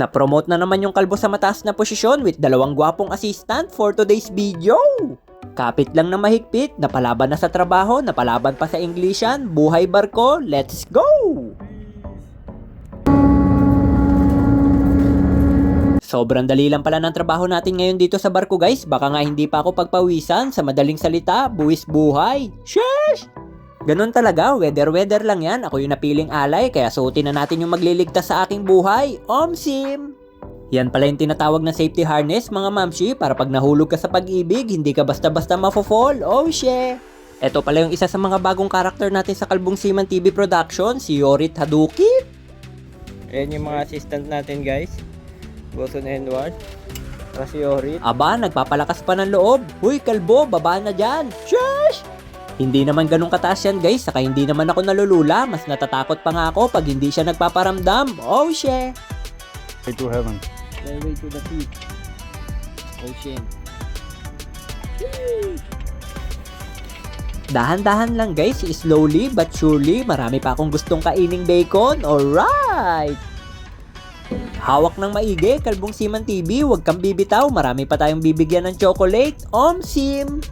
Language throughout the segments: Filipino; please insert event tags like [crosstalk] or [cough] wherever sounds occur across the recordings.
Na-promote na naman yung kalbo sa mataas na posisyon with dalawang gwapong assistant for today's video. Kapit lang na mahigpit, napalaban na sa trabaho, napalaban pa sa Englishan, buhay barko, let's go! Sobrang dali lang pala ng trabaho natin ngayon dito sa barko guys. Baka nga hindi pa ako pagpawisan sa madaling salita, buwis buhay. Sheesh! Ganun talaga, weather-weather lang yan. Ako yung napiling alay, kaya suotin na natin yung magliligtas sa aking buhay. Omsim! Yan pala yung tinatawag na safety harness mga mamshi para pag nahulog ka sa pag-ibig, hindi ka basta-basta mafo-fall. Oh shit! Ito pala yung isa sa mga bagong karakter natin sa Kalbong Siman TV Production, si Yorit Hadouki. Ayan yung mga assistant natin guys. Boson Edward. Saka si Yorit. Aba, nagpapalakas pa ng loob. Huy, kalbo, baba na dyan. Shush! Hindi naman ganun kataas yan guys, saka hindi naman ako nalulula. Mas natatakot pa nga ako pag hindi siya nagpaparamdam. Oh shit! Way to heaven. Railway to the peak. Ocean. Dahan-dahan lang guys, slowly but surely, marami pa akong gustong kaining bacon. Alright! Hawak ng maigi, Kalbong Siman TV, huwag kang bibitaw, marami pa tayong bibigyan ng chocolate. Omsim!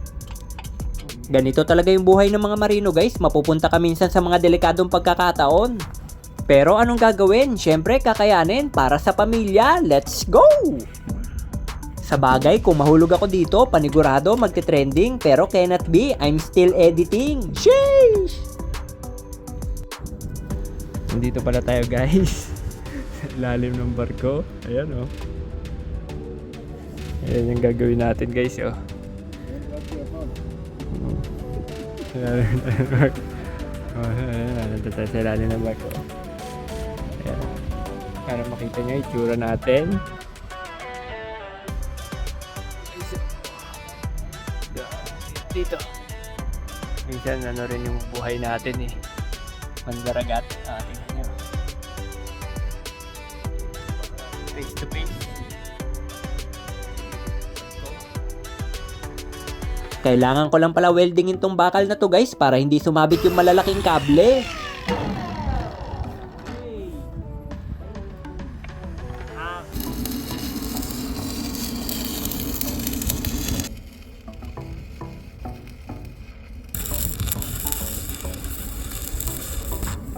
Ganito talaga yung buhay ng mga marino guys, mapupunta ka minsan sa mga delikadong pagkakataon. Pero anong gagawin? Siyempre, kakayanin para sa pamilya. Let's go! Sa bagay, kung mahulog ako dito, panigurado magte-trending pero cannot be, I'm still editing. Sheesh! Nandito pala tayo guys. [laughs] Lalim ng barko. Ayan oh. Ayan yung gagawin natin guys oh. Sa lalim ng barko. Oh. Para makita nyo itsura natin. Dito. Minsan ano rin yung buhay natin eh. Mandaragat. Ah, tingnan nyo. Face to face. Kailangan ko lang pala weldingin tong bakal na to guys para hindi sumabit yung malalaking kable.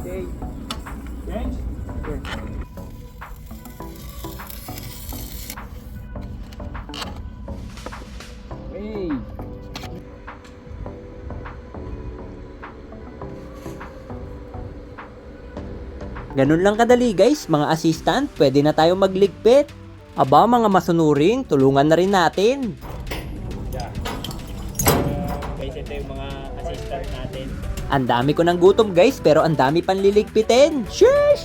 Okay. Ganun lang kadali guys, mga assistant, pwede na tayo magligpit. Aba mga masunuring, tulungan na rin natin. Yeah. Guys, ito yung mga assistant natin. Ang dami ko ng gutom guys, pero ang dami panliligpitin. Sheesh!